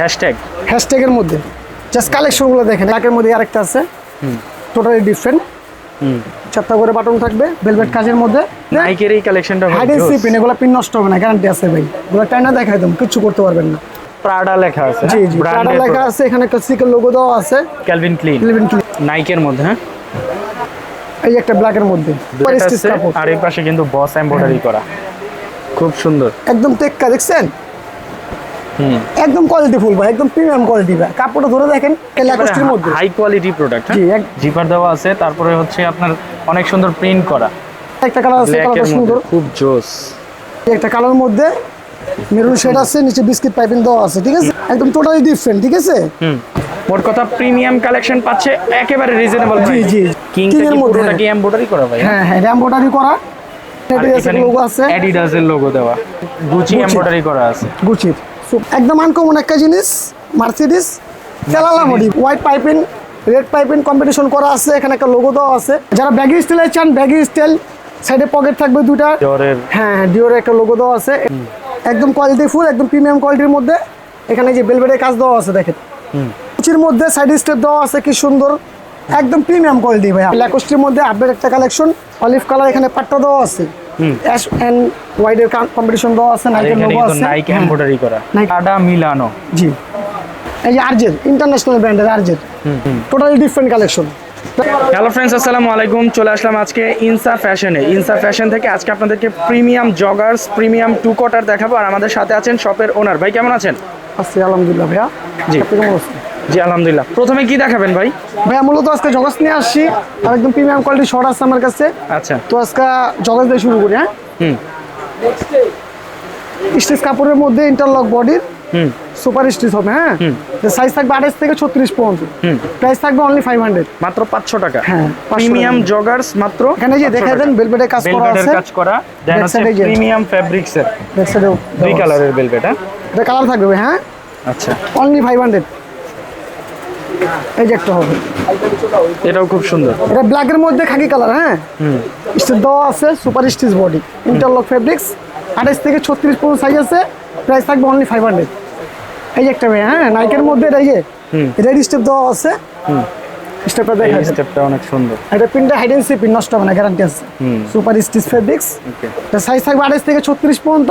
Hashtag হ্যাশট্যাগের মধ্যে। Just কালেকশনগুলো দেখেন একের মধ্যে আরেকটা আছে। Totally different hmm. চারটা করে বাটন থাকবে ভেলভেট কাজের মধ্যে। নাইকের এই কালেকশনটা হাইড এন্ড সিপিন এগুলো পিন নষ্ট হবে না গ্যারান্টি আছে ভাই। এগুলো টাইনা দেখাই দেবো কিচ্ছু করতে পারবেন না। প্রাডা লেখা আছে জি জি টাটা লেখা আছে এখানে একটা সিকেল লোগো দেওয়া আছে। ক্যালভিন ক্লিন ইলেভেন ক্লিক নাইকের মধ্যে হ্যাঁ? এই একটা ব্ল্যাকের মধ্যে। আর এই পাশে কিন্তু বস এমব্রয়ডারি করা। খুব সুন্দর। একদম টেক্কা দেখছেন? একদম কোয়ালিটি ফুল ভাই একদম প্রিমিয়াম কোয়ালিটি ভাই। কাপড়টা ধরে দেখেন ল্যাকস্টির মধ্যে। হাই কোয়ালিটি প্রোডাক্ট জি, এক- জিপার দেওয়া আছে তারপরে হচ্ছে আপনার অনেক সুন্দর প্রিন্ট করা। একটা কালার আছে কালারটা সুন্দর। খুব জোস। একটা কালার মধ্যে মেরুন শেড আছে নিচে বিস্কিট পাইপিং দেওয়া আছে ঠিক আছে? একদম টোটালি ডিফারেন্ট ঠিক আছে? হুম। মোট কথা প্রিমিয়াম কালেকশন পাচ্ছে একেবারে রিজনেবল জি, জি। কিং এর মধ্যে। পুরোটা কি এমব্রয়ডারি করা ভাই। হ্যাঁ হ্যাঁ র্যাম্বোটারি করা। এখানে লোগো আছে। অ্যাডিডাস এর লোগো দেওয়া। গুচি এমব্রয়ডারি করা আছে। গুচির একদম আনকমন একটা জিনিস মার্সিডিস চালালা মডি white piping red piping competition করা আছে এখানে একটা লোগো দেওয়া আছে। যারা ব্যাগি স্টাইলে চান ব্যাগি স্টাইল সাইডে পকেট থাকবে দুটা জরের হ্যাঁ হ্যাঁ ডিওরের একটা লোগো দেওয়া আছে। একদম কোয়ালিটি ফুল একদম প্রিমিয়াম কোয়ালিটির মধ্যে। এখানে যে বেলভেটের কাজ দেওয়া আছে দেখেন। কুচির মধ্যে সাইড স্টেপ দেওয়া আছে কি সুন্দর। একদম প্রিমিয়াম কোয়ালিটি ভাই ল্যাকোস্টির মধ্যে আপডেট একটা কালেকশন অলিভ কালার এখানে পাট্টা দেওয়া আছে। অ্যান্ড হোয়াইটের কম্পিটিশন দেওয়া আছে নাইকের লোগো আছে। নাইক এমব্রয়ডারি করা। মিলানো জি। এই যে আরজের ইন্টারন্যাশনাল ব্র্যান্ডের আরজের totally different collection hello friends আসসালামু আলাইকুম। চলে আসলাম আজকে ইনসা ফ্যাশনে ইনসা ফ্যাশন থেকে আজকে আপনাদেরকে প্রিমিয়াম জগার্স প্রিমিয়াম টু কোটার দেখাবো। আর আমাদের সাথে আছেন শপের ওনার ভাই কেমন আছেন? আছি আলহামদুলিল্লাহ ভাইয়া। জি। কেমন আছেন? জি আলহামদুলিল্লাহ। প্রথমে কি দেখাবেন ভাই? ভাইয়া মূলত আজকে জগস নিয়ে আসছি আর একদম প্রিমিয়াম কোয়ালিটি শর্ট আছে আমার কাছে। আচ্ছা। তো আজকে জগস দিয়ে শুরু করি হ্যাঁ? হুম। স্টিচ কাপড়ের মধ্যে ইন্টারলক বডির হুম। সুপার স্টিচ হবে হ্যাঁ? সাইজ থাকবে আঠাশ থেকে ছত্রিশ পর্যন্ত। হুম। প্রাইস থাকবে অনলি ফাইভ হান্ড্রেড মাত্র পাঁচশো টাকা। হ্যাঁ, প্রিমিয়াম জগার্স মাত্র এখানে যে দেখা। দেন বেলভেটের কাজ করা আছে। কাজ করা। প্রিমিয়াম ফ্যাব্রিক্সের দুই কালারের ভেলভেট হ্যাঁ? এটা কালার থাকবে ভাই, হ্যাঁ? আচ্ছা। অনলি ফাইভ হান্ড্রেড এই যে একটা হবে। এটাও খুব সুন্দর। এটা ব্ল্যাকের মধ্যে খাকি কালার হ্যাঁ? স্টিচ দেওয়া আছে super stitch body interlock fabrics আঠাশ থেকে ছত্রিশ পর্যন্ত সাইজ আছে প্রাইস থাকবে অনলি ফাইভ হান্ড্রেড এই যে একটা ভাই হ্যাঁ নাইকের মধ্যে এটা এই যে রেড স্টেপ দেওয়া আছে। স্টেপটা দেখা এই স্টেপটা অনেক সুন্দর। এটা পিনটা হাইড এন্ড পিন নষ্ট হবে না গ্যারান্টি আছে। সুপার স্টিচ ফেব্রিক্স এটা সাইজ থাকবে আঠাশ থেকে ছত্রিশ পর্যন্ত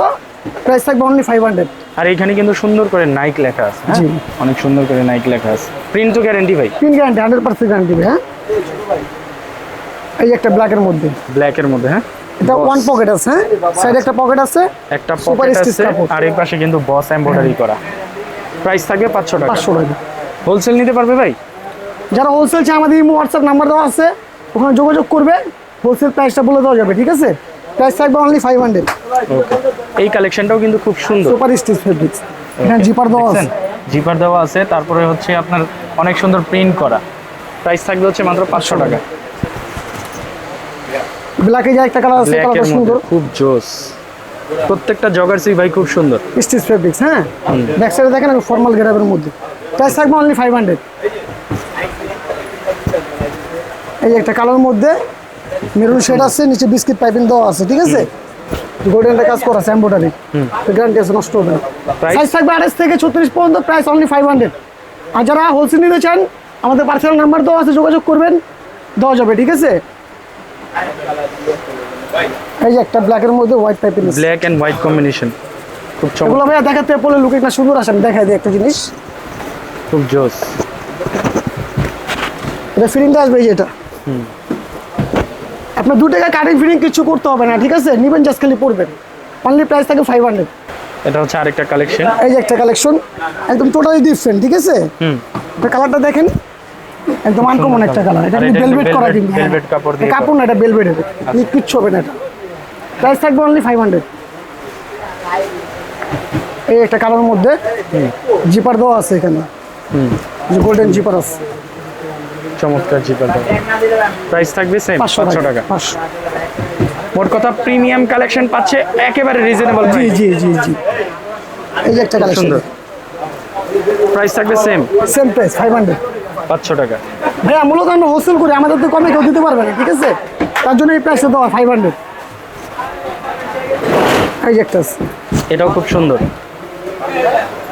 প্রাইস থাকবে অনলি ফাইভ হান্ড্রেড আর এখানে কিন্তু সুন্দর করে নাইক লেখা আছে হ্যাঁ? জি। অনেক সুন্দর করে নাইক লেখা আছে। প্রিন্ট তো গ্যারান্টি ভাই। Pin guarantee hundred percent guarantee হ্যাঁ? এই একটা ব্ল্যাকের মধ্যে। ব্ল্যাক এর মধ্যে হ্যাঁ? এটা ওয়ান পকেট আছে হ্যাঁ? সাইডে একটা পকেট আছে একটা পকেট আছে আর এই পাশে কিন্তু বস এমব্রয়ডারি করা। প্রাইস থাকবে পাঁচশো টাকা। পাঁচশো টাকা। হোলসেল নিতে পারবে ভাই? যারা হোলসেল চায় আমাদের ইমো হোয়াটসঅ্যাপ নাম্বার দেওয়া আছে ওখানে যোগাযোগ করবে হোলসেল প্রাইসটা বলে দেওয়া যাবে ঠিক আছে? প্রাইস থাকবে অনলি ফাইভ হান্ড্রেড এই কালেকশনটাও কিন্তু খুব সুন্দর। সুপার স্টিচ ফেব্রিক্স এখানে জিপার দেওয়া আছে। জিপার দেওয়া আছে তারপরে হচ্ছে আপনার অনেক সুন্দর প্রিন্ট করা। প্রাইস থাকবে হচ্ছে মাত্র পাঁচশো টাকা। ব্ল্যাকে যে একটা কালার আছে কালারটা সুন্দর। খুব জোস। প্রত্যেকটা জগার্সি ভাই খুব সুন্দর। স্টিচ ফেব্রিক্স হ্যাঁ? ব্যাক সাইডে দেখেন ফর্মাল গ্রাবের মধ্যে। প্রাইস থাকবে অনলি ফাইভ হান্ড্রেড এই যে একটা কালার মধ্যে মেরুন শেড আছে নিচে বিস্কিট পাইপিং দেওয়া আছে ঠিক আছে? গোল্ডেনটা কাজ করা আছে এম্বোটারি গ্যারান্টি আছে নষ্ট হবে? সাইজ থাকবে আঠাশ থেকে ছত্রিশ পর্যন্ত প্রাইস অনলি ফাইভ হান্ড্রেড আর যারা হোলসেল নিতে চান আমাদের পার্সোনাল নাম্বার দেওয়া আছে যোগাযোগ করবেন দেওয়া যাবে ঠিক আছে? এই যে একটা ব্ল্যাকের মধ্যে white piping black and white combination খুব চমৎকার। এগুলো ভাইয়া দেখাতে পড়লে লুকিং না সুন্দর আসেন দেখাই দিই একটা জিনিস। খুব জোস। এটা ফিটিংটা আসবে এই যে এটা। আপনার দু টাকা কাটিং ফিটিং কিছু করতে হবে না ঠিক আছে? নিবেন জাস্ট খালি পড়বেন। অনলি প্রাইস থাকে ফাইভ হান্ড্রেড এটা হচ্ছে আরেকটা কালেকশন এই যে একটা কালেকশন একদম টোটালি ডিফারেন্ট ঠিক আছে? হুম। এটা কালারটা দেখেন। একদম আনকমন একটা কালার এটা কিন্তু এটা বেলভেট করা কিন্তু হ্যাঁ। কাপড় দিয়ে কাপড় না এটা বেলভেট এটা কিচ্ছু হবে না এটা। প্রাইস থাকবে অনলি ফাইভ হান্ড্রেড এই একটা কালার মধ্যে জিপার দেওয়া আছে এখানে। গোল্ডেন জিপার আছে। চমৎকার জিপার প্রাইস থাকবে সেম পাঁচশো পাঁচশো টাকা। পাঁচশো। মোট কথা প্রিমিয়াম কালেকশন পাচ্ছে একেবারে রিজনেবল জি জি জি জি। এই যে একটা কালেকশন প্রাইস থাকবে same same price five hundred পাঁচশো টাকা। ভাইয়া মূলত আমরা হোলসেল করি আমাদের তো কমে কেউ দিতে পারবে না ঠিক আছে? তার জন্য এই প্রাইসটা দেওয়া ফাইভ হান্ড্রেড এই যে একটা আছে। এটাও খুব সুন্দর।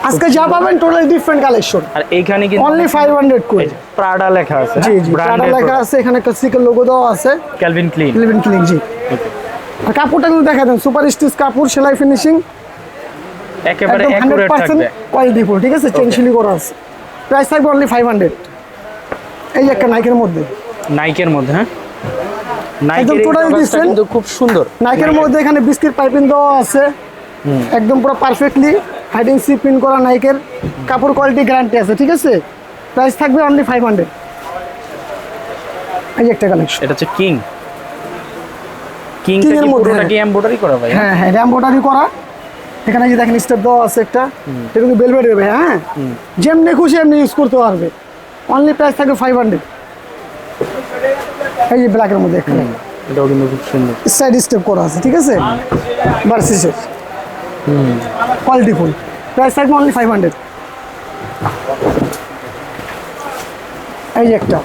আজকে যা পাবেন টোটালি ডিফারেন্ট কালেকশন আর এইখানে কিন্তু অনলি ফাইভ হান্ড্রেড করে। প্রাডা লেখা আছে জি জি টাটা লেখা আছে এখানে একটা সিকের লোগো দেওয়া আছে। ক্যালভিন ক্লিন ইলেভেন ক্লিক জি। আর কাপড়টা কিন্তু দেখা দেন সুপার স্টিচ কাপড় সেলাই ফিনিশিং একেবারে অ্যাকুরেট থাকবে। কোয়ালিটি ফুল ঠিক আছে? চেন শিলি করা আছে। প্রাইস থাকবে অনলি ফাইভ হান্ড্রেড এই একটা নাইকের মধ্যে। নাইকের মধ্যে হ্যাঁ? নাইকের জগার্সটা different। কিন্তু খুব সুন্দর। নাইকের মধ্যে এখানে বিস্কিট পাইপিং দেওয়া আছে। একদম পুরো পারফেক্টলি হাইডিং সি প্রিন্ট করা নাইকের কাপড় কোয়ালিটি গ্যারান্টি আছে ঠিক আছে? প্রাইস থাকবে অনলি ফাইভ হান্ড্রেড এই একটা কালেকশন এটা হচ্ছে কিং কিং এর মধ্যে, পুরোটা কি এমব্রয়ডারি করা ভাই? হ্যাঁ হ্যাঁ র্যাম্বোটারি করা। এখানে যে দেখেন স্টেপ দেওয়া আছে একটা এটা কিন্তু বেলভেট দেবে হ্যাঁ? যেমনি খুশি এমনি ইউজ করতে পারবে। অনলি প্রাইস থাকবে ফাইভ হান্ড্রেড এই যে ব্ল্যাকের মধ্যে এখানে এটাও কিন্তু খুব সুন্দর। সাইড স্টেপ করা আছে ঠিক আছে? ভার্সিসের কোয়ালিটি ফুল প্রাইস থাকবে অনলি ফাইভ হান্ড্রেড এই যে একটা।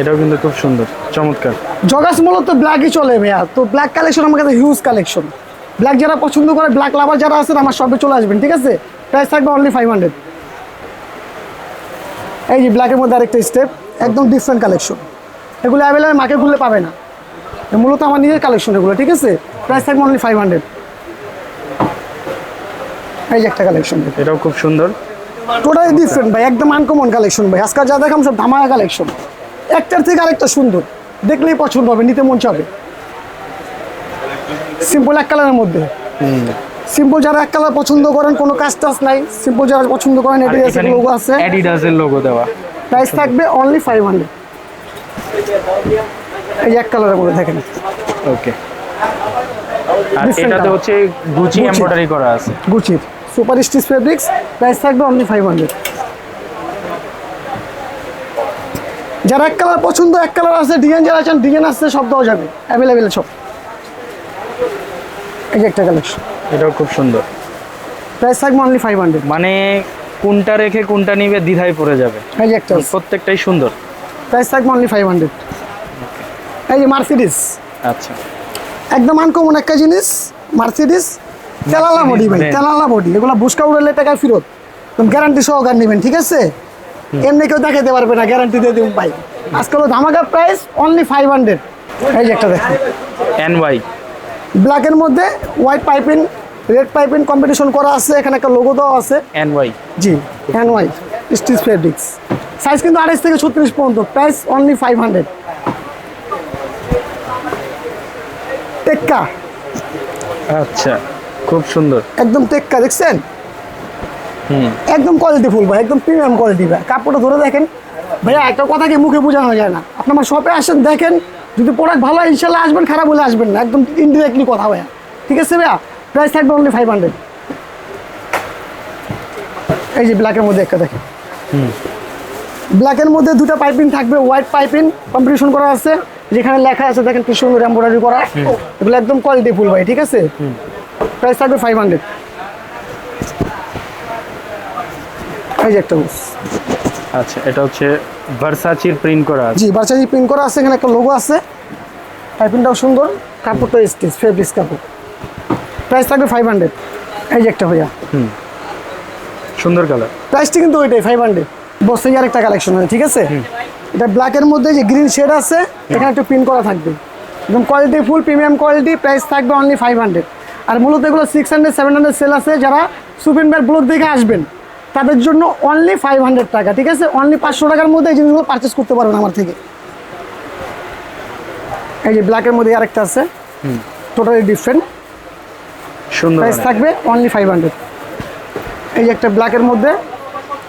এটাও কিন্তু খুব সুন্দর চমৎকার। জগাস মূলত ব্ল্যাকই চলে ভাইয়া। তো ব্ল্যাক কালেকশন আমার কাছে হিউজ কালেকশন ব্ল্যাক যারা পছন্দ করে ব্ল্যাক লাভার যারা আছেন আমার শপে চলে আসবেন ঠিক আছে? প্রাইস থাকবে অনলি ফাইভ হান্ড্রেড এই যে ব্ল্যাকের মধ্যে আরেকটা স্টেপ একদম ডিফারেন্ট কালেকশন এগুলো অ্যাভেলেবেল মাকে খুললে পাবে না। মূলত আমার নিজের কালেকশন এগুলো ঠিক আছে? প্রাইস থাকবে অনলি ফাইভ হান্ড্রেড এই যে একটা কালেকশন এটাও খুব সুন্দর। টোটালি ডিফারেন্ট ভাই একদম আনকমন কালেকশন ভাই। আজকাল যা দেখাম সব ধামাকা কালেকশন একটার থেকে আরেকটা সুন্দর। দেখলেই পছন্দ হবে নিতে মন চাবে। সিম্পল এক কালারের মধ্যে। সিম্পল যারা এক কালার পছন্দ করেন কোনো কাজ টাজ নাই। সিম্পল যারা পছন্দ করেন এটি আছে লোগো আছে। অ্যাডিডাসের লোগো দেওয়া। প্রাইস থাকবে অনলি ফাইভ হান্ড্রেড এই এক কালারের মধ্যে দেখেন। ওকে আর এটাতে হচ্ছে গুচি এমব্রয়ডারি করা আছে। গুচির সুপার স্টিচ ফেব্রিক্স প্রাইস থাকবে অনলি ফাইভ হান্ড্রেড যারা এক কালার পছন্দ এক কালার আছে ডিজাইন যারা চান ডিজাইন আসছে সব দেওয়া যাবে। অ্যাভেলেবেল সব। এই একটা কালেকশন এটাও খুব সুন্দর। প্রাইস থাকবে অনলি ফাইভ হান্ড্রেড মানে কোনটা রেখে কোনটা নিবে দ্বিধায় পড়ে যাবে। এই যে একটা। প্রত্যেকটাই সুন্দর। প্রাইস থাকবে অনলি ফাইভ হান্ড্রেড এই যে মার্সিডিস আচ্ছা। একদম আনকমন একটা জিনিস মার্সিডিস তেলালা বডি ভাই তেলালা বডি। এগুলো বুসকা উড়ালে টাকা ফেরত। তুমি গ্যারান্টি সহকার নেবেন ঠিক আছে? এমনি কেউ দেখাতে পারবে না গ্যারান্টি দিয়ে দিন ভাই। আজকাল ধামাকা প্রাইস অনলি ফাইভ হান্ড্রেড এই যে একটা দেখেন এন ওয়াই ব্ল্যাকের মধ্যে white piping red piping competition করা আছে এখানে একটা লোগো দেওয়া আছে। N Y G hand white stitch fabrics size কিন্তু আড়াইশ থেকে ছত্রিশ পর্যন্ত প্রাইস অনলি ফাইভ হান্ড্রেড টেক্কা। আচ্ছা। খুব সুন্দর। একদম টেক্কা দেখছেন? একদম কোয়ালিটি ফুল ভাই একদম প্রিমিয়াম কোয়ালিটি ভাই। কাপড়টা ধরে দেখেন। ভাইয়া একটা কথা কি মুখে বোঝানো যায় না? আপনি আমার শপে আসেন দেখেন যদি প্রোডাক্ট ভালো হয় ইনশাল্লাহ আসবেন খারাপ হলে আসবেন না। একদম ইনডিরেক্টলি কথা ভাইয়া। ঠিক আছে ভাইয়া? প্রাইস থাকবে অনলি ফাইভ হান্ড্রেড এই যে ব্ল্যাকের মধ্যে একটা দেখেন। ব্ল্যাকের মধ্যে দুটো পাইপিং থাকবে হোয়াইট পাইপিং কম্পিটিশন করা আছে। যেখানে লেখা আছে দেখেন কি সুন্দর এম্ব্রয়ডারি করা। এগুলো একদম কোয়ালিটি ফুল ভাই ঠিক আছে? প্রাইস থাকবে ফাইভ হান্ড্রেড এই যে একটা বুস আচ্ছা এটা হচ্ছে ভার্সাচির প্রিন্ট করা আছে। জি বাচ্চাজি প্রিন্ট করা আছে এখানে একটা লোগো আছে। পাইপিংটাও সুন্দর কাপড়টা স্টিচ ফেব্রিক্স কাপড়। প্রাইস থাকবে ফাইভ হান্ড্রেড এই যে একটা ভাইয়া। হুম। সুন্দর কালার প্রাইসটি কিন্তু ওইটাই ফাইভ হান্ড্রেড বসে আরেকটা কালেকশন হয় ঠিক আছে? এটা ব্ল্যাকের মধ্যে যে গ্রিন শেড আছে এখানে একটু প্রিন্ট করা থাকবে। একদম quality full premium quality price থাকবে অনলি ফাইভ হান্ড্রেড আর মূলত এগুলো six hundred seven hundred sale আছে যারা সুপিন ব্যাট ব্লক দেখে আসবেন। তাদের জন্য অনলি ফাইভ হান্ড্রেড টাকা ঠিক আছে? অনলি পাঁচশো টাকার মধ্যে এই জিনিসগুলো পারচেস করতে পারবেন আমার থেকে। এই যে ব্ল্যাকের মধ্যে আরেকটা আছে। টোটালি ডিফারেন্ট সুন্দর প্রাইস থাকবে অনলি ফাইভ হান্ড্রেড এই যে একটা ব্ল্যাকের মধ্যে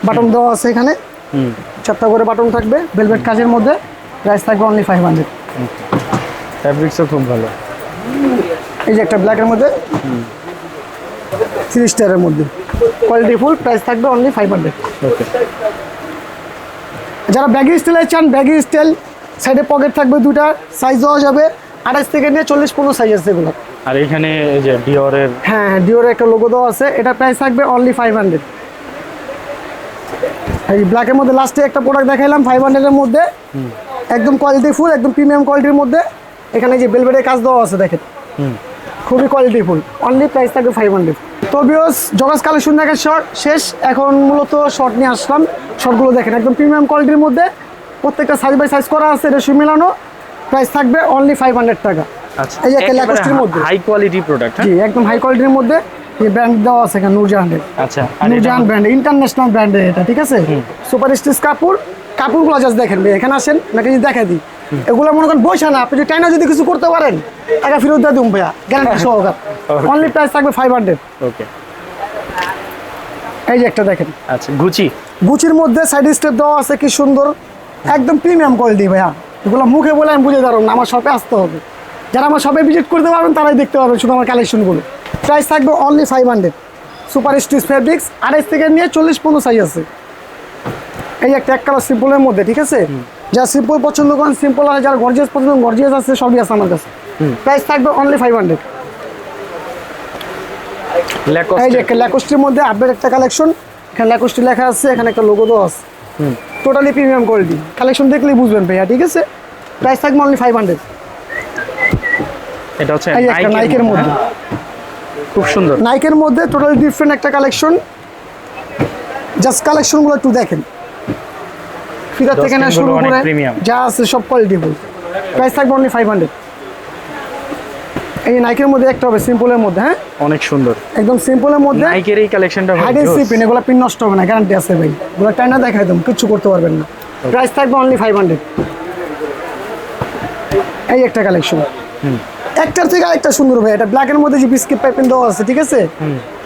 বাটন দেওয়া আছে এখানে। চারটা করে বাটন থাকবে ভেলভেট কাজের মধ্যে। প্রাইস থাকবে অনলি ফাইভ হান্ড্রেড ফ্যাব্রিক্সও খুব ভালো। এই যে একটা ব্ল্যাকের মধ্যে থ্রি স্টারের মধ্যে। কোয়ালিটি ফুল প্রাইস থাকবে অনলি ফাইভ হান্ড্রেড ওকে যারা ব্যাগি স্টাইলের চান ব্যাগি স্টাইল সাইডে পকেট থাকবে দুটা সাইজ দেওয়া যাবে। আঠাশ থেকে নিয়ে চল্লিশ পনেরো সাইজ আছে এগুলো। আর এখানে এই যে ডিওরের হ্যাঁ হ্যাঁ ডিওর একটা লোগো দেওয়া আছে। এটা প্রাইস থাকবে অনলি ফাইভ হান্ড্রেড এই ব্ল্যাকের মধ্যে লাস্টে একটা প্রোডাক্ট দেখাইলাম ফাইভ হান্ড্রেডের মধ্যে। একদম কোয়ালিটি ফুল একদম প্রিমিয়াম কোয়ালিটির মধ্যে। এখানে যে বেলবেটের কাজ দেওয়া আছে দেখেন। হুম। খুবই কোয়ালিটি ফুল। অনলি প্রাইস থাকবে ফাইভ হান্ড্রেড তো বিয়স জগাস কালেকশন দেখেন শর্ট শেষ। এখন মূলত শর্ট নিয়ে আসলাম। শর্টগুলো দেখেন একদম প্রিমিয়াম কোয়ালিটির মধ্যে। প্রত্যেকটা সাইজ বাই সাইজ করা আছে রেশু মেলানো। প্রাইস থাকবে অনলি ফাইভ হান্ড্রেড টাকা। আচ্ছা এই একটা ল্যাকোস্টের মধ্যে। হাই কোয়ালিটি প্রোডাক্ট জি একদম হাই কোয়ালিটির মধ্যে। এই ব্র্যান্ড দেওয়া আছে এখানে নূরজাহানের আচ্ছা নূরজাহান ব্র্যান্ড ইন্টারন্যাশনাল ব্র্যান্ডের এটা ঠিক আছে? সুপার স্টিচ কাপড়। কাপড়গুলো জাস্ট দেখেন এখানে আসেন নাকি যদি দেখা দিই। এগুলো মনে করেন বসে না। আপনি যদি টাইনা যদি কিছু করতে পারেন টাকা ফেরত দিয়ে দিন ভাইয়া গ্যারান্টি সহকার। অনলি প্রাইস থাকবে ফাইভ হান্ড্রেড ওকে এই যে একটা দেখেন। আচ্ছা গুচি গুচির মধ্যে সাইড স্টেপ দেওয়া আছে কি সুন্দর। একদম প্রিমিয়াম কোয়ালিটি ভাইয়া। এগুলো মুখে বলে আমি বুঝে পারব না আমার শপে আসতে হবে। যারা আমার শপে ভিজিট করতে পারবেন তারাই দেখতে পারবেন শুধু আমার কালেকশনগুলো প্রাইস থাকবে only five hundred super stitch fabrics আড়াইশ থেকে নিয়ে চল্লিশ পনেরো সাইজ আছে। এই একটা এক কালার সিম্পলের মধ্যে ঠিক আছে? যা সিম্পল পছন্দ করেন সিম্পল আছে যারা গর্জিয়াস পছন্দ গর্জিয়াস আছে সবই আছে আমার কাছে। প্রাইস থাকবে অনলি ফাইভ হান্ড্রেড এই যে ল্যাকোস্টির মধ্যে আপডেট একটা কালেকশন এখানে ল্যাকোস্টি লেখা আছে এখানে একটা লোগো দেওয়া আছে। টোটালি প্রিমিয়াম কোয়ালিটি কালেকশন দেখলেই বুঝবেন ভাইয়া ঠিক আছে? প্রাইস থাকবে অনলি ফাইভ হান্ড্রেড এটা হচ্ছে একটা নাইকের মধ্যে। খুব সুন্দর। নাইকের মধ্যে টোটালি ডিফারেন্ট একটা কালেকশন জাস্ট কালেকশনগুলো একটু দেখেন। ফিতার থেকে না শুরু করে যা আছে সব কোয়ালিটি ফুল প্রাইস থাকবে অনলি ফাইভ হান্ড্রেড এই নাইকের মধ্যে একটা হবে সিম্পলের মধ্যে হ্যাঁ? অনেক সুন্দর। একদম সিম্পলের মধ্যে নাইকের এই কালেকশনটা হাইড এন্ড সিপিন এগুলো পিন নষ্ট হবে না গ্যারান্টি আছে ভাই। এগুলো টাইনা দেখাই দেবো কিচ্ছু করতে পারবেন না। প্রাইস থাকবে অনলি ফাইভ হান্ড্রেড এই একটা কালেকশন একটার থেকে আরেকটা সুন্দর ভাই এটা ব্ল্যাকের মধ্যে যে বিস্কিট পাইপিং দেওয়া আছে ঠিক আছে?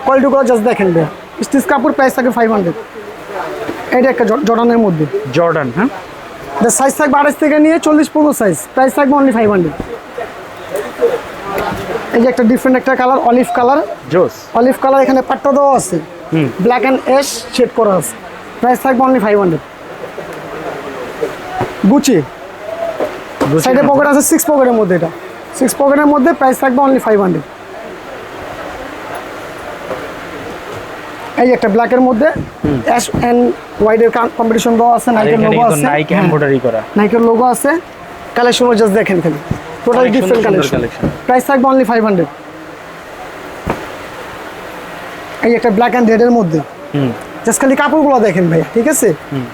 কোয়ালিটিগুলো জাস্ট দেখেন ভাই। স্টিচ কাপড় প্রাইস থাকবে ফাইভ হান্ড্রেড এটা একটা জর্ডানের মধ্যে। জর্ডান হ্যাঁ? সাইজ থাকবে আড়াইশ থেকে নিয়ে চল্লিশ পনেরো সাইজ প্রাইস থাকবে অনলি ফাইভ হান্ড্রেড এই যে একটা ডিফারেন্ট একটা কালার অলিভ কালার জোস অলিভ কালার এখানে পাট্টা দেওয়া আছে। ব্ল্যাক অ্যান্ড অ্যাশ শেড করা আছে। প্রাইস থাকবে অনলি ফাইভ হান্ড্রেড গুচি সাইডে পকেট আছে সিক্স পকেটের মধ্যে এটা। সিক্স পকেটের মধ্যে প্রাইস থাকবে অনলি ফাইভ হান্ড্রেড এই একটা ব্ল্যাকের মধ্যে অ্যাশ অ্যান্ড হোয়াইটের কম্পিটিশন দেওয়া আছে নাইকের লোগো আছে। নাইক হ্যাঁ, এমব্রয়ডারি করা। নাইকের লোগো আছে। কালেকশন জাস্ট দেখেন খালি। টোটাল ডিফারেন্ট কালেকশন প্রাইস থাকবে অনলি ফাইভ হান্ড্রেড এই একটা ব্ল্যাক অ্যান্ড রেডের মধ্যে। হুম। জাস্ট খালি কাপড়গুলো দেখেন ভাই ঠিক আছে?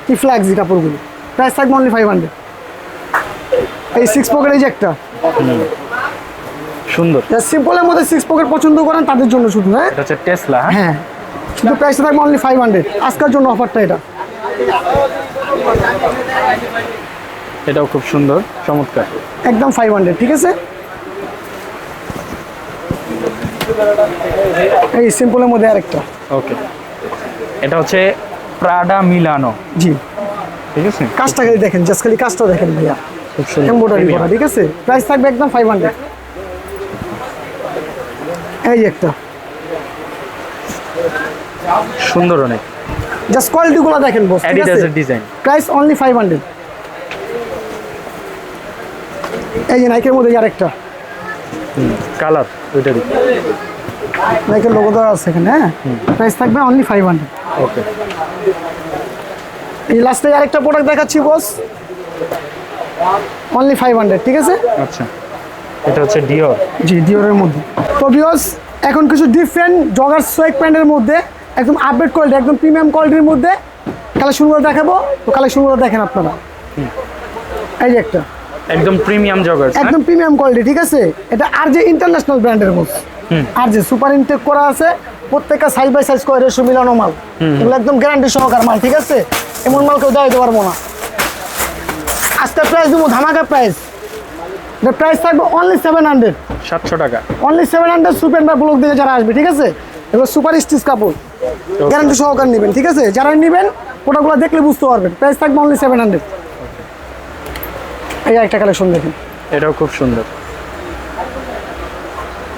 কি ফ্ল্যাক্সি কাপড়গুলো। প্রাইস থাকবে অনলি ফাইভ হান্ড্রেড এই সিক্স পকেট এই যে একটা। সুন্দর। সিম্পলের মধ্যে সিক্স পকেট পছন্দ করেন তাদের জন্য শুধু হ্যাঁ? এটা হচ্ছে টেসলা হ্যাঁ? হ্যাঁ। শুধু প্রাইসটা থাকবে অনলি ফাইভ হান্ড্রেড আজকের জন্য অফারটা এটা। এটাও খুব সুন্দর চমৎকার। একদম ফাইভ হান্ড্রেড ঠিক আছে? এই সিম্পলের মধ্যে আরেকটা। ওকে এটা হচ্ছে প্রাডা মিলানো জি। ঠিক আছে? কাজটা খালি দেখেন জাস্ট খালি কাজটা দেখেন ভাইয়া। খুব সুন্দর। এমব্রয়ডারি করা ঠিক আছে? প্রাইস থাকবে একদম ফাইভ হান্ড্রেড এই একটা। সুন্দর অনেক। জাস্ট কোয়ালিটিগুলো দেখেন boss অ্যাডিডাসের design price only five hundred এই যে নাইকের মধ্যে আরেকটা। কালার ওইটারই। নাইকের লোগো দেওয়া আছে এখানে হ্যাঁ? প্রাইস থাকবে অনলি ফাইভ হান্ড্রেড ওকে এই লাস্টে আরেকটা প্রোডাক্ট দেখাচ্ছি বস অনলি ফাইভ হান্ড্রেড ঠিক আছে? আচ্ছা। এটা হচ্ছে ডিওর জি ডিওরের মধ্যে। তো বিয়স এখন কিছু ডিফারেন্ট জগার সোয়েক প্যান্টের মধ্যে একদম আপডেট কোয়ালিটি একদম প্রিমিয়াম কোয়ালিটির মধ্যে কালেকশনগুলো দেখাবো। তো কালেকশনগুলো দেখেন আপনারা। এই যে একটা। একদম প্রিমিয়াম জগার্স একদম প্রিমিয়াম কোয়ালিটি ঠিক আছে? এটা আর যে ইন্টারন্যাশনাল ব্র্যান্ডের মধ্যে আর যে সুপার ইনটেক করা আছে। প্রত্যেকটা সাইজ বাই সাইজ করে রেশো মিলানো মাল। এগুলো একদম গ্যারান্টি সহকার মাল ঠিক আছে? এমন মাল কেউ দেওয়া দিতে পারব না। আজকে প্রাইস দেবো ধামাকা প্রাইস এটা প্রাইস থাকবে অনলি সেভেন হান্ড্রেড সাতশো টাকা। অনলি সেভেন হান্ড্রেড সুপার বা ব্লক থেকে যারা আসবে ঠিক আছে? এবার সুপার স্টিচ কাপড়। গ্যারান্টি সহকার নেবেন ঠিক আছে? যারা নেবেন ওটাগুলো দেখলে বুঝতে পারবেন। প্রাইস থাকবে অনলি সেভেন হান্ড্রেড এই একটা কালেকশন দেখেন। এটাও খুব সুন্দর।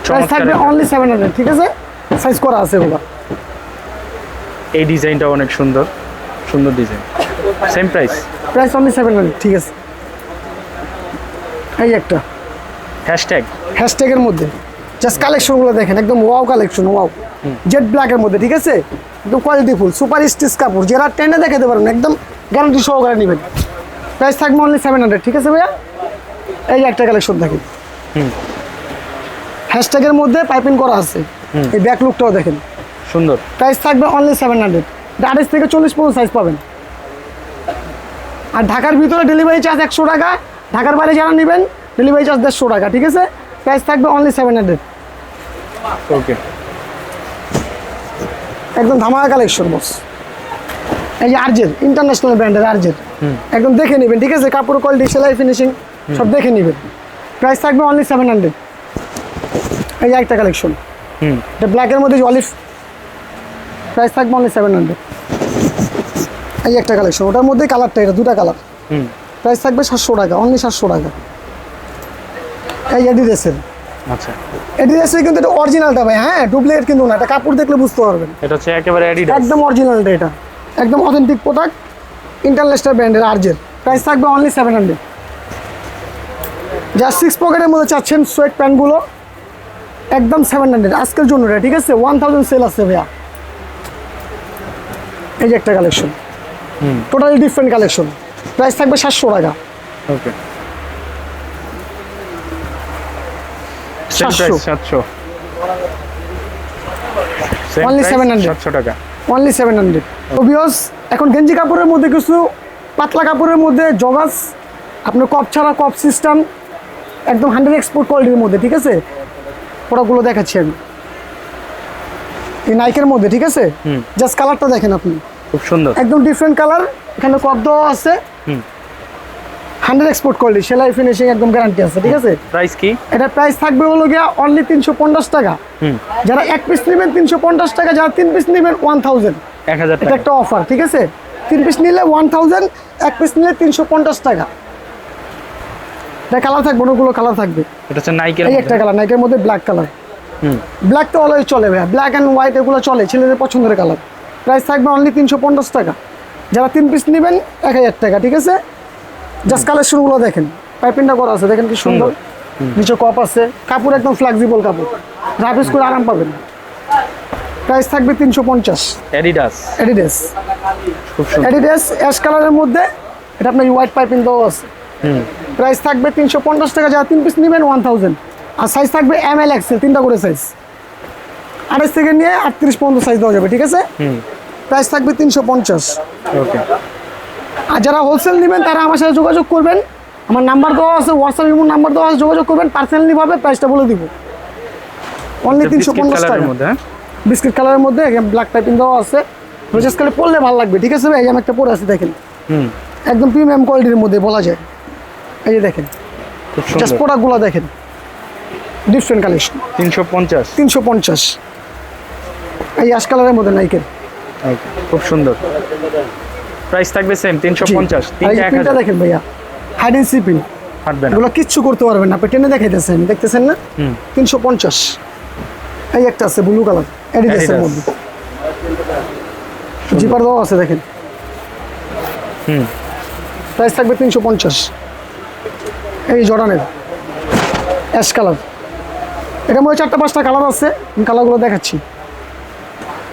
প্রাইস থাকবে অনলি সেভেন হান্ড্রেড ঠিক আছে? সাইজ করা আছে ওগুলো এই ডিজাইনটা অনেক সুন্দর। সুন্দর design. Same price price only seven hundred ঠিক আছে। এই একটা। হ্যাশট্যাগ হ্যাশট্যাগের মধ্যে। জাস্ট কালেকশনগুলো দেখেন একদম ওয়াও কালেকশন ওয়াও জেড ব্ল্যাকের মধ্যে ঠিক আছে? একদম কোয়ালিটি ফুল সুপার স্টিচ কাপড় যারা টেনে দেখাতে পারবেন একদম গ্যারান্টি সহকারে নেবেন। প্রাইস থাকবে অনলি সেভেন হান্ড্রেড ঠিক আছে ভাইয়া? এই একটা কালেকশন দেখেন। হ্যাশট্যাগের মধ্যে পাইপিং করা আছে। এই ব্যাক লুকটাও দেখেন। সুন্দর। প্রাইস থাকবে অনলি সেভেন হান্ড্রেড আড়াইশ থেকে চল্লিশ পর্যন্ত সাইজ পাবেন। আর ঢাকার ভিতরে ডেলিভারি চার্জ একশো টাকা ঢাকার বাইরে যারা নেবেন ডেলিভারি চার্জ দেড়শো টাকা ঠিক আছে? প্রাইস থাকবে অনলি সেভেন হান্ড্রেড ওকে একদম ধামাকা কালেকশন বস এই যে আরজের ইন্টারন্যাশনাল ব্র্যান্ডের আরজের একদম দেখে নেবেন ঠিক আছে? কাপড় কোয়ালিটি সেলাই ফিনিশিং সব দেখে নেবেন। প্রাইস থাকবে অনলি সেভেন হান্ড্রেড এই যে একটা কালেকশন হুম। এটা ব্ল্যাকের মধ্যে অলিভ প্রাইস থাকবে অনলি সেভেন হান্ড্রেড এই একটা কালেকশন ওটার মধ্যে কালারটা এটা দুটা কালার হুম। প্রাইস থাকবে সাতশো টাকা অনলি সাতশো টাকা। এই এডিডাসের আচ্ছা। এডিডাসের কিন্তু এটা অরিজিনালটা ভাই হ্যাঁ ডুপ্লিকেট কিন্তু না এটা কাপড় দেখলে বুঝতে পারবেন। এটা হচ্ছে একেবারে অ্যাডিডাস একদম অরিজিনালটা এটা। একদম অথেন্টিক প্রোডাক্ট ইন্টারন্যাশনাল ব্র্যান্ডের আরজের প্রাইস থাকবে অনলি সেভেন হান্ড্রেড যা সিক্স পকেটের মধ্যে চাচ্ছেন সোয়েট প্যান্টগুলো একদম সেভেন হান্ড্রেড আজকের জন্য ঠিক আছে? ওয়ান থাউজেন্ড সেল আছে ভাইয়া। এই যে একটা collection totally different collection price থাকবে সাতশো টাকা। ওকে সাতশো। সাতশো। Only 700 টাকা। অনলি সেভেন হান্ড্রেড অবিয়স এখন গেঞ্জি কাপড়ের মধ্যে কিছু পাতলা কাপড়ের মধ্যে জগাস। আপনার কপ ছাড়া কপ সিস্টেম একদম হান্ড্রেড এক্সপোর্ট কোয়ালিটির মধ্যে ঠিক আছে? প্রোডাক্টগুলো দেখাচ্ছি আমি। এই নাইকের মধ্যে ঠিক আছে? হুম। জাস্ট কালারটা দেখেন আপনি। খুব সুন্দর। একদম ডিফারেন্ট কালার এখানে কপ দেওয়া আছে। হান্ড্রেড এক্সপোর্ট কোয়ালিটি সেলাই ফিনিশিং একদম গ্যারান্টি আছে ঠিক আছে? প্রাইস কি? এটার প্রাইস থাকবে হলো গিয়া অনলি তিনশো পঞ্চাশ টাকা। যারা এক পিস নেবেন তিনশো পঞ্চাশ টাকা যারা তিন পিস নেবেন ওয়ান থাউজেন্ড এক হাজার এটা একটা অফার ঠিক আছে? তিন পিস নিলে ওয়ান থাউজেন্ড এক পিস নিলে তিনশো পঞ্চাশ টাকা। এটা কালার থাকবে অনেকগুলো কালার থাকবে। এটা হচ্ছে নাইকের এই একটা কালার নাইকের মধ্যে ব্ল্যাক কালার হুম। ব্ল্যাক তো অলওয়েজ চলে ভাইয়া। ব্ল্যাক অ্যান্ড হোয়াইট এগুলো চলে ছেলেদের পছন্দের কালার প্রাইস থাকবে অনলি তিনশো পঞ্চাশ টাকা। যারা তিন পিস নেবেন এক হাজার টাকা ঠিক আছে? জাস্ট কালেকশনগুলো দেখেন। পাইপিংটা করা আছে দেখেন কি সুন্দর। নিচে কপ আছে। কাপড় একদম ফ্লেক্সিবল কাপড়। রাফিস করে আরাম পাবেন। প্রাইস থাকবে তিনশো পঞ্চাশ। অ্যাডিডাস অ্যাডিডাস অ্যাডিডাস অ্যাশ কালারের মধ্যে এটা আপনার হোয়াইট পাইপিং দেওয়া আছে। প্রাইস থাকবে তিনশো পঞ্চাশ টাকা যারা তিন পিস নেবেন ওয়ান থাউজেন্ড আর সাইজ থাকবে এম এল এক্সেল তিনটা করে সাইজ আঠাশ থেকে নিয়ে আটত্রিশ পর্যন্ত সাইজ দেওয়া যাবে ঠিক আছে? প্রাইস থাকবে তিনশো পঞ্চাশ। ওকে আর যারা হোলসেল নেবেন তারা আমার সাথে যোগাযোগ করবেন। আমার নাম্বার দেওয়া আছে হোয়াটসঅ্যাপ ইমোর নাম্বার দেওয়া আছে যোগাযোগ করবেন পার্সোনালি ভাবে প্রাইসটা বলে দিব। অনলি তিনশো পঞ্চাশ টাকা। মধ্যে হ্যাঁ? বিস্কিট কালারের মধ্যে ব্ল্যাক টাইপিং দেওয়া আছে। রোজেস কালে পড়লে ভালো লাগবে ঠিক আছে ভাই? আমি একটা পরে আছি দেখেন। হুম। একদম প্রিমিয়াম কোয়ালিটির মধ্যে বলা যায়। এই যে দেখেন। জাস্ট প্রোডাক্টগুলো দেখেন। ডিফারেন্ট কালেকশন তিনশো পঞ্চাশ। তিনশো পঞ্চাশ। এই অ্যাশ কালারের মধ্যে নাইকের খুব সুন্দর। প্রাইস থাকবে সেম তিনশো পঞ্চাশ আর এই তিনটা দেখেন ভাইয়া হাইড এন্ড সিপিন হাঁটবে না। এগুলো কিচ্ছু করতে পারবেন না আপনি টেনে দেখাইতেছেন দেখতেছেন না? হুম। তিনশো পঞ্চাশ। এই একটা আছে ব্লু কালার Adidas। মধ্যে। জিপার দাও আছে দেখেন। হুম। প্রাইস থাকবে তিনশো পঞ্চাশ। এই জর্ডানের অ্যাশ কালার এটার মধ্যে চারটা পাঁচটা কালার আছে আমি কালারগুলো দেখাচ্ছি।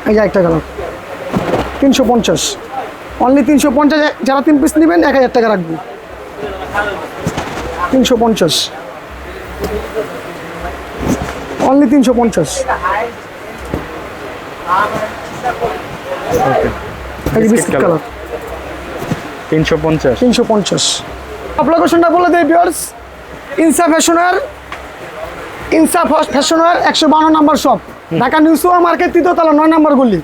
এই যে একটা কালার তিনশো পঞ্চাশ। অনলি তিনশো পঞ্চাশ যারা তিন পিস নেবেন এক হাজার টাকা রাখব তিনশো পঞ্চাশ। অনলি তিনশো পঞ্চাশ। বিস্কিট কালার তিনশো পঞ্চাশ। তিনশো পঞ্চাশ। লোকেশনটা বলে দেয় বিয়ার্স ইনসা ফ্যাশনার ইনসা ফ্যাশনার একশো বান্ন number shop Dhaka new super market তৃতীয়তলা নয় নাম্বার গলি।